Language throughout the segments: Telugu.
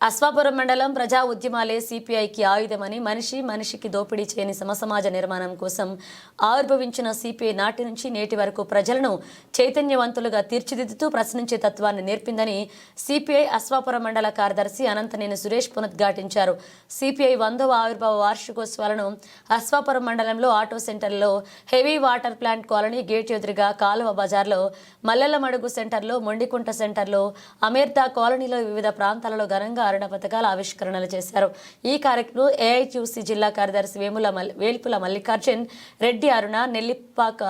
అశ్వాపురం మండలం ప్రజా ఉద్యమాలే సిపిఐకి ఆయుధమని మనిషి మనిషికి దోపిడీ చేయని సమసమాజ నిర్మాణం కోసం ఆవిర్భవించిన సిపిఐ నాటి నుంచి నేటి వరకు ప్రజలను చైతన్యవంతులుగా తీర్చిదిద్దుతూ ప్రశ్నించే తత్వాన్ని నేర్పిందని సిపిఐ అశ్వాపురం మండల కార్యదర్శి అనంతనేని సురేష్ పునద్ఘాటించారు. సిపిఐ వందవ ఆవిర్భావ వార్షికోత్సవాలను అశ్వాపురం మండలంలో ఆటో సెంటర్లో heavy water plant colony gate ఎదురుగా కాలువ బజార్లో మల్లెలమడుగు సెంటర్లో మొండికుంట సెంటర్లో అమెర్తా కాలనీలో వివిధ ప్రాంతాలలో ఘనంగా అరుణ పథకాల ఆవిష్కరణలు చేశారు. ఈ కార్యక్రమం ఏఐక్యూసీ జిల్లా కార్యదర్శి వేముల మల్ Velpula Mallikarjun Reddy Aruna Nellipaka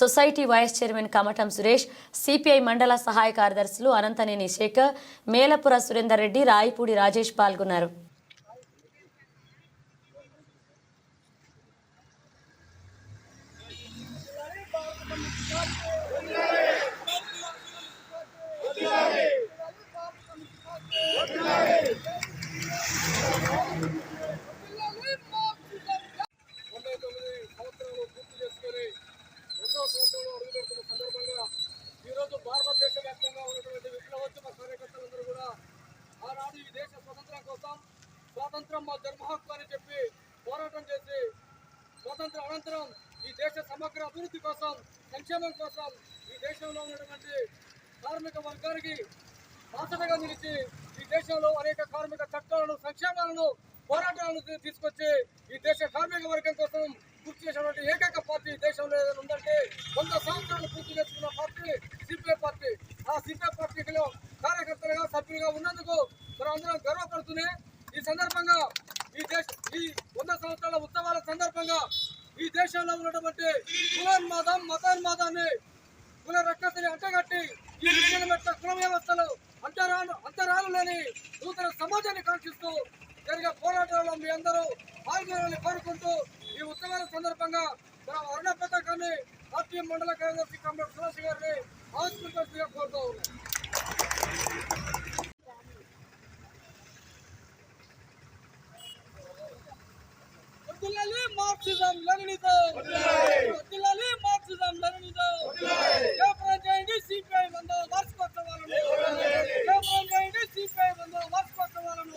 society vice chairman Kamatam Suresh CPI మండల సహాయ కార్యదర్శులు అనంతనేని శేఖర్ మేలపుర సురేందర్ రెడ్డి రాయపూడి రాజేష్ పాల్గొన్నారు తొంభై తొమ్మిది సంవత్సరాలు పూర్తి చేసుకొని రెండవ సంవత్సరంలో అడుగుపెడుతున్న సందర్భంగా ఈరోజు భారతదేశ వ్యాప్తంగా ఉన్నటువంటి విప్లవోద్యమ కార్యకర్తలందరూ కూడా ఆనాడు ఈ దేశ స్వతంత్రం కోసం స్వాతంత్రం మా జన్మ హక్కు అని చెప్పి పోరాటం చేసి స్వాతంత్ర అనంతరం ఈ దేశ సమగ్ర అభివృద్ధి కోసం సంక్షేమం కోసం ఈ దేశంలో ఉన్నటువంటి కార్మిక వర్గానికి బాసటగా నిలిచి ఈ దేశంలో అనేక కార్మిక చట్టాలను సంక్షేమాలను పోరాటాలను తీసుకొచ్చి ఈ దేశ కార్మిక వర్గం కోసం పూర్తి చేసినటువంటి ఏకైక పార్టీ దేశంలో ఏదైనా ఉందంటే వంద సంవత్సరాలు పూర్తి చేసుకున్న పార్టీ సిపిఐ పార్టీ. ఆ సిపిఐ పార్టీలో కార్యకర్తలుగా సభ్యులుగా ఉన్నందుకు మనం అందరం గర్వపడుతూనే ఈ సందర్భంగా ఈ దేశ ఈ వంద సంవత్సరాల ఉత్సవాల సందర్భంగా ఈ దేశంలో ఉన్నటువంటి కులోన్మాదం మతాన్మాదాన్ని కుల రక్కసిని అంటగట్టి ఈ విభజన కుల వ్యవస్థలు అంతరాలు అంతరాలు లేని నూతన సమాజాన్ని కాంక్షిస్తూ జరిగే పోరాటాల్లో మీ అందరూ పాల్గొనాలని కోరుకుంటూ ఈ ఉత్సవాల సందర్భంగా మన అరుణ పథకాన్ని ఆర్టీఎం మండల కార్యదర్శి కమ్మ సురేష్ గారిని ఆవిష్కరించాల్సిందిగా కోరుతూ ఉన్నాం వద్దులాలి మార్క్సిజం లెనినిజం. వద్దులాలి మార్క్సిజం లెనినిజం. జయప్రదం చేయండి సిపిఐ వంద వార్షికోత్సవాలను జయప్రదం చేయండి సిపిఐ వంద వార్షికోత్సవాలను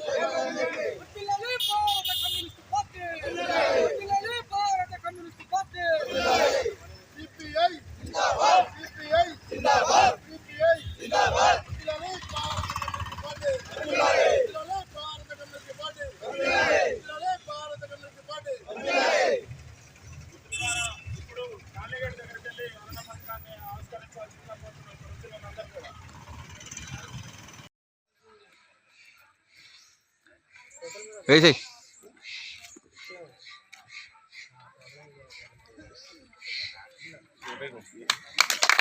వద్దులాలి భారత కమ్యూనిస్ట్ పార్టీ వద్దులాలి భారత కమ్యూనిస్ట్ పార్టీ సిపిఐ జిందాబాద్ సిపిఐ జిందాబాద్ సిపిఐ జిందాబాద్ జిల్లాలో భారత కమ్యూనిస్ట్ పార్టీ జిల్లాలో భారత కమ్యూనిస్ట్ పార్టీ జిల్లాలో భారత కమ్యూనిస్ట్ పార్టీ ఇప్పుడు కాళీగఢ్ దగ్గరికి వెళ్ళి అన్న పథకాన్ని ఆవిష్కరించాల్సిందిగా కోరుతున్నాం ప్రజలందరూ కూడా వేసేయ్.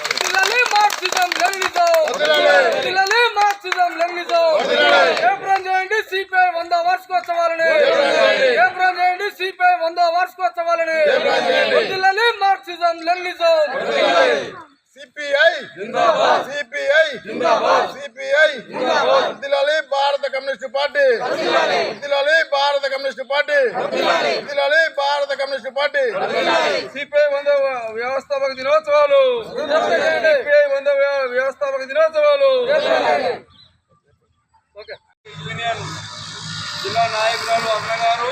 వద్దులాలి మార్క్సిజం లెనినిజం వద్దులాలి మార్క్సిజం లెనినిజం జయప్రదం చేయండి సిపిఐ వంద వార్షికోత్సవాలని. జయప్రదం చేయండి సిపిఐ వంద వార్షికోత్సవాలని. వద్దులాలి మార్క్సిజం లెనినిజం పార్టీ. సిపిఐ వంద వ్యవస్థాపక దినోత్సవాలు. సిపిఐ వంద వ్యవస్థాపక దినోత్సవాలు. ఓకే. యూనియన్ జిల్లా నాయకురాలు అమ్మ గారు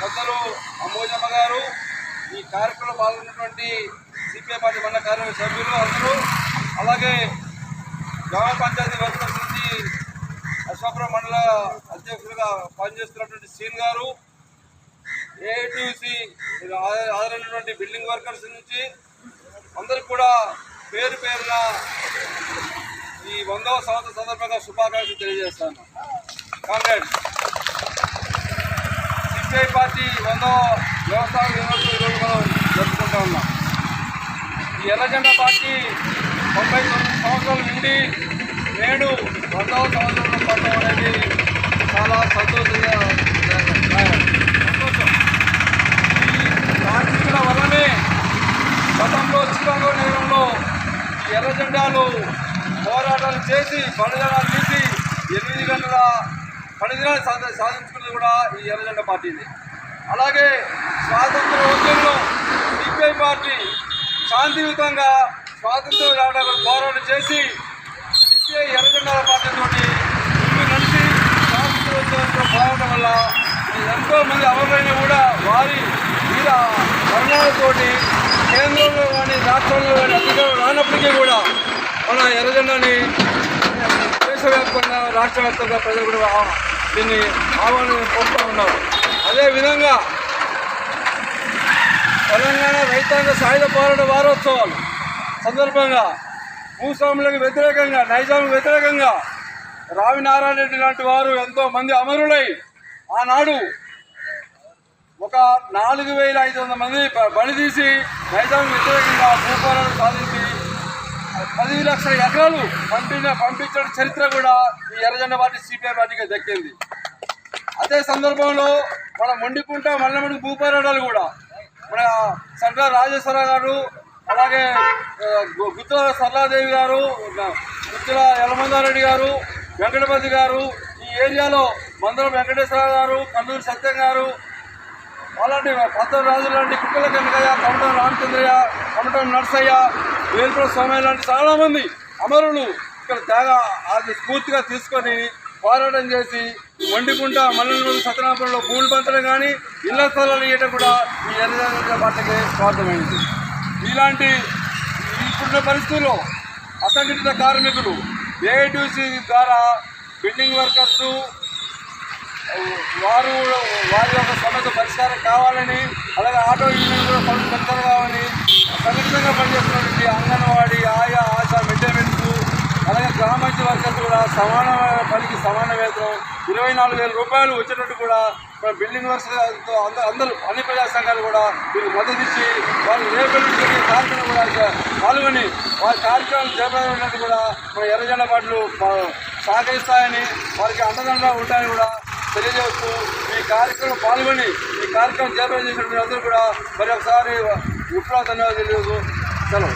పెద్దలు అమ్మోజమ్మ గారు ఈ కార్యక్రమంలో పాల్గొన్నటువంటి సిపిఐ పార్టీ మండల కార్యవర్గ సభ్యులు అందరూ అలాగే గ్రామ పంచాయతీ వర్కర్స్ నుంచి అశ్వాపురం మండల అధ్యక్షులుగా పనిచేస్తున్నటువంటి సీన్ గారు ఏఐటీసీ ఆదరైనటువంటి బిల్డింగ్ వర్కర్స్ నుంచి అందరికి కూడా పేరు పేరున ఈ వందవ సంవత్సరం సందర్భంగా శుభాకాంక్షలు తెలియజేస్తాను. కాంగ్రెస్. సిపిఐ పార్టీ వందవ వ్యవస్థాపక దినోత్సవం ఈరోజు మనం జరుపుకుంటా ఉన్నాం. ఈ ఎర్రజెండా పార్టీ తొంభై తొమ్మిది సంవత్సరాల నుండి నేడు వందవ సంవత్సరంలో పట్టడం అనేది చాలా సంతోషంగా సంతోషం ఈ కార్మికుల వల్లనే గతంలో చికాగో నగరంలో ఎర్ర జెండాలు పోరాటాలు చేసి పనిదినాలు తీసి ఎనిమిది గంటల పనిదినాలు సాధ సాధించుకున్నది కూడా ఈ ఎర్ర జెండా పార్టీది అలాగే స్వాతంత్ర ఉద్యమంలో సిపిఐ పార్టీ శాంతియుతంగా స్వాతంత్రం రావడానికి పోరాటం చేసి సిపిఐ ఎర్రజెండాల పార్టీతో ముందు నడిచి ఎంతో మంది అమరులైన కూడా వారి వీర మరణాలతోటి కేంద్రంలో కానీ రాష్ట్రంలో కానీ రానప్పటికీ కూడా మన ఎర్రజెండాని దేశవ్యాప్తంగా రాష్ట్ర వ్యాప్తంగా ప్రజలు కూడా దీన్ని ఆహ్వానం పొందుతూ ఉన్నారు. అదేవిధంగా తెలంగాణ రైతాంగ సాయుధ పోరాట వారోత్సవాలు సందర్భంగా భూస్వాములకు వ్యతిరేకంగా నైజాంకు వ్యతిరేకంగా రావినారాయణ రెడ్డి లాంటి వారు ఎంతో మంది అమరులై ఆనాడు ఒక నాలుగు వేల ఐదు వందల మంది బ- బలి తీసి నైజాం వ్యతిరేకంగా భూపాలను సాధించి పది లక్షల ఎకరాలు పంపిన పంపించడం చరిత్ర కూడా ఈ ఎర్రజెండ పార్టీ సిపిఐ పార్టీకి దక్కింది. అదే సందర్భంలో మన మొండికుంట మల్లమడి భూపోరాటాలు కూడా మన సర్దార్ రాజేశ్వర గారు అలాగే గు- గుత్తుల సరళాదేవి గారు గుత్తుల యలమందారెడ్డి గారు వెంకటపతి గారు ఈ ఏరియాలో మందరం వెంకటేశ్వర గారు కల్లూరు సత్యం గారు అలాంటి పద్దరు రాజు లాంటి కుక్కల కనకయ్య కమటం రామచంద్రయ్య కమటం నర్సయ్య వేల్పుల స్వామి లాంటి చాలామంది అమరులు ఇక్కడ త్యాగ అది స్ఫూర్తిగా తీసుకొని పోరాటం చేసి వండికుంట మల్లెలూరు సత్యనాపురంలో భూమి పంచడం కానీ ఇళ్ళ స్థలాలు ఇవ్వటం కూడా ఈ ఎర్రజెండా పార్టీకి స్వార్థమైంది ఇలాంటి ఇప్పుడున్న పరిస్థితుల్లో అసంఘటిత కార్మికులు ఏఐటీసీ ద్వారా బిల్డింగ్ వర్కర్స్ వారు వారి యొక్క సమస్య పరిష్కారం కావాలని అలాగే ఆటో యూనియన్ కూడా సమస్య పరిష్కారం కావాలని సంఘటితంగా పనిచేస్తున్నటువంటి అంగన్వాడీ ఆయా ఆశా మిడ్ డే అలాగే గ్రామ పంచాయతీ వర్కర్స్ కూడా సమానమైన పనికి సమాన వేతనం ఇరవై నాలుగు వేల రూపాయలు వచ్చేటట్టు కూడా మన బిల్డింగ్ వర్క్స్ అందరూ అందరూ అన్ని ప్రజా సంఘాలు కూడా వీరికి మద్దతు ఇచ్చి వాళ్ళు రేపటి కార్యక్రమం కూడా పాల్గొని వారి కార్యక్రమాలు చేపట్టినట్టు కూడా మన ఎర్రజెండ పాటలు సహకరిస్తాయని వారికి అండదండగా ఉంటాయని కూడా తెలియజేస్తూ ఈ కార్యక్రమం పాల్గొని ఈ కార్యక్రమం చేపట్టి మీరు అందరూ కూడా మరొకసారి ఒకసారి విప్లవ ధన్యవాదాలు తెలియజేస్తూ సెలవు.